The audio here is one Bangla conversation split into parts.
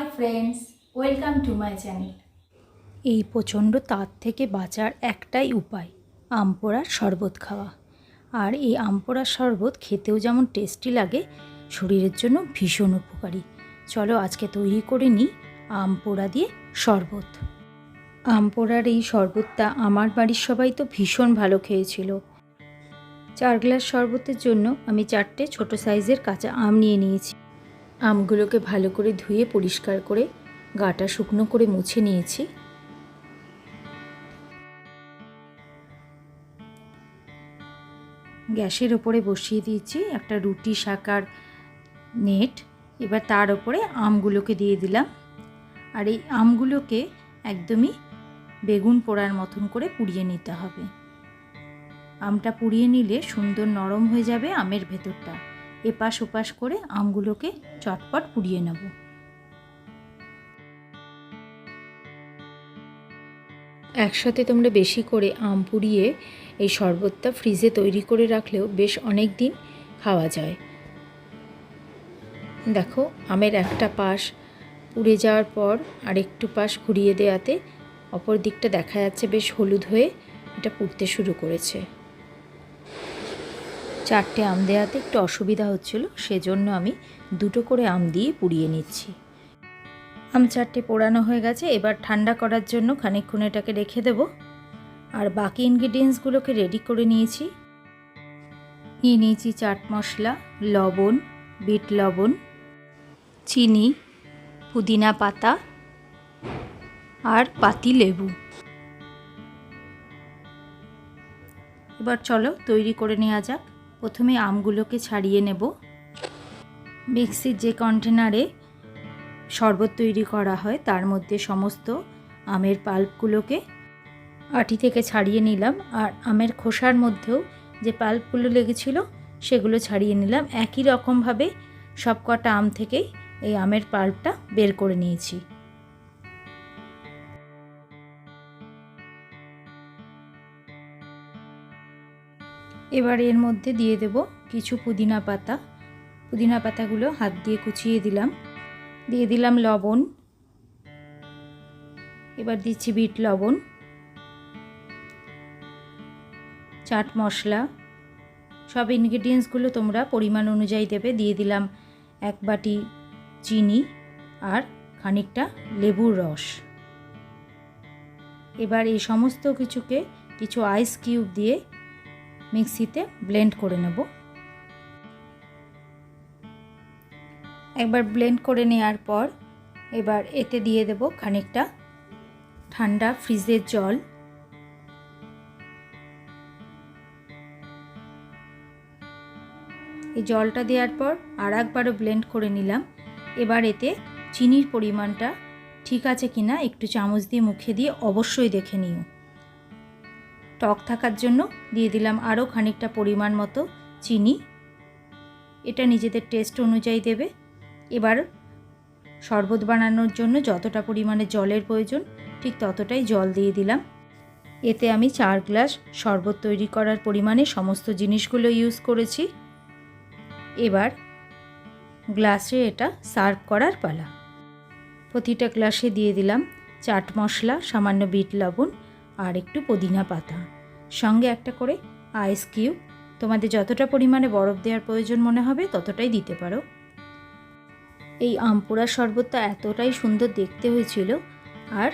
Friends welcome to my channel এই প্রচণ্ড তার থেকে বাঁচার একটাই উপায়, আম পোড়ার শরবত খাওয়া। আর এই আম পোড়ার শরবত খেতেও যেমন টেস্টি লাগে, শরীরের জন্য ভীষণ উপকারী। চলো আজকে তৈরি করে নিই আম পোড়া দিয়ে শরবত। আম পোড়ার এই শরবতটা আমার বাড়ির সবাই তো ভীষণ ভালো খেয়েছিল। চার গ্লাস শরবতের জন্য আমি চারটে ছোট সাইজের কাঁচা আম নিয়ে নিয়েছি। আমগুলোকে ভালো করে ধুয়ে পরিষ্কার করে গাটা শুকনো করে মুছে নিয়েছি। গ্যাসের ওপরে বসিয়ে দিয়েছি একটা রুটি শাকার নেট। এবার তার ওপরে আমগুলোকে দিয়ে দিলাম। আর এই আমগুলোকে একদমই বেগুন পোড়ার মতন করে পুড়িয়ে নিতে হবে। আমটা পুড়িয়ে নিলে সুন্দর নরম হয়ে যাবে আমের ভেতরটা। এপাশ ওপাশ করে আমগুলোকে চটপট পুড়িয়ে নেব। একসাথে তোমরা বেশি করে আম পুড়িয়ে এই শরবতটা ফ্রিজে তৈরি করে রাখলেও বেশ অনেক দিন খাওয়া যায়। দেখো, আমের একটা পাশ পুড়ে যাওয়ার পর আরেকটু পাশ ঘুরিয়ে দেওয়াতে অপর দিকটা দেখা যাচ্ছে বেশ হলুদ হয়ে এটা পুড়তে শুরু করেছে। চারটে আম দেওয়াতে একটু অসুবিধা হচ্ছিল, সেজন্য আমি দুটো করে আম দিয়ে পুড়িয়ে নিচ্ছি। আম চারটে পোড়ানো হয়ে গেছে, এবার ঠান্ডা করার জন্য খানিকক্ষণ এটাকে রেখে দেব। আর বাকি ইনগ্রিডিয়েন্টসগুলোকে রেডি করে নিয়েছি। নিয়ে নিয়েছি চাট মশলা, লবণ, বিট লবণ, চিনি, পুদিনা পাতা আর পাতি লেবু। এবার চলো তৈরি করে নেওয়া যাক। প্রথমে আমগুলোকে ছাড়িয়ে নেব। মিক্সির যে কন্টেনারে শরবত তৈরি করা হয়, তার মধ্যে সমস্ত আমের পাল্পগুলোকে আটি থেকে ছাড়িয়ে নিলাম। আর আমের খোসার মধ্যেও যে পাল্পগুলো লেগেছিল, সেগুলো ছাড়িয়ে নিলাম। একই রকমভাবে সব কটা আম থেকেই এই আমের পাল্পটা বের করে নিয়েছি। এবার এর মধ্যে দিয়ে দেব কিছু পুদিনা পাতা। পুদিনা পাতাগুলো হাত দিয়ে কুচিয়ে দিলাম। দিয়ে দিলাম লবণ। এবার দিচ্ছি বিট লবণ। চাট মশলা। সব ইনগ্রিডিয়েন্টসগুলো তোমরা পরিমাণ অনুযায়ী দেবে। দিয়ে দিলাম এক বাটি চিনি আর খানিকটা লেবুর রস। এবার এই সমস্ত কিছুকে কিছু আইস কিউব দিয়ে মিক্সিতে ব্লেন্ড করে নেব। একবার ব্লেন্ড করে নেওয়ার পর এবার এতে দিয়ে দেব খানিকটা ঠান্ডা ফ্রিজের জল। এই জলটা দেওয়ার পর আর একবারও ব্লেন্ড করে নিলাম। এবার এতে চিনির পরিমাণটা ঠিক আছে কিনা একটু চামচ দিয়ে মুখে দিয়ে অবশ্যই দেখে নিও। টক থাকার জন্য দিয়ে দিলাম আরও খানিকটা পরিমাণ মতো চিনি। এটা নিজেদের টেস্ট অনুযায়ী দেবে। এবার শরবত বানানোর জন্য যতটা পরিমাণে জলের প্রয়োজন, ঠিক ততটাই জল দিয়ে দিলাম। এতে আমি চার গ্লাস শরবত তৈরি করার পরিমাণে সমস্ত জিনিসগুলো ইউজ করেছি। এবার গ্লাসে এটা সার্ভ করার পালা। প্রতিটা গ্লাসে দিয়ে দিলাম চাট মশলা, সামান্য বিট লবণ আর একটু পুদিনা পাতা। সঙ্গে একটা করে আইস কিউব তোমাদের যতটা পরিমাণে বরফ দেওয়ার প্রয়োজন মনে হবে, ততটাই দিতে পারো। এই আমপোড়া শরবতটা এতটাই সুন্দর দেখতে হয়েছিল আর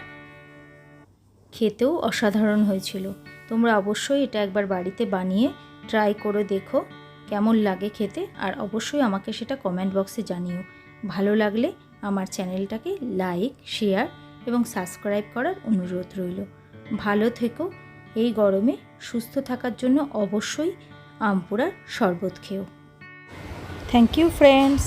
খেতেও অসাধারণ হয়েছিল। তোমরা অবশ্যই এটা একবার বাড়িতে বানিয়ে ট্রাই করে দেখো, কেমন লাগে খেতে। আর অবশ্যই আমাকে সেটা কমেন্ট বক্সে জানিও। ভালো লাগলে আমার চ্যানেলটাকে লাইক শেয়ার এবং সাবস্ক্রাইব করার অনুরোধ রইল। ভালো থেকো। এই গরমে সুস্থ থাকার জন্য অবশ্যই আমপুরার শরবত খেও। Thank you friends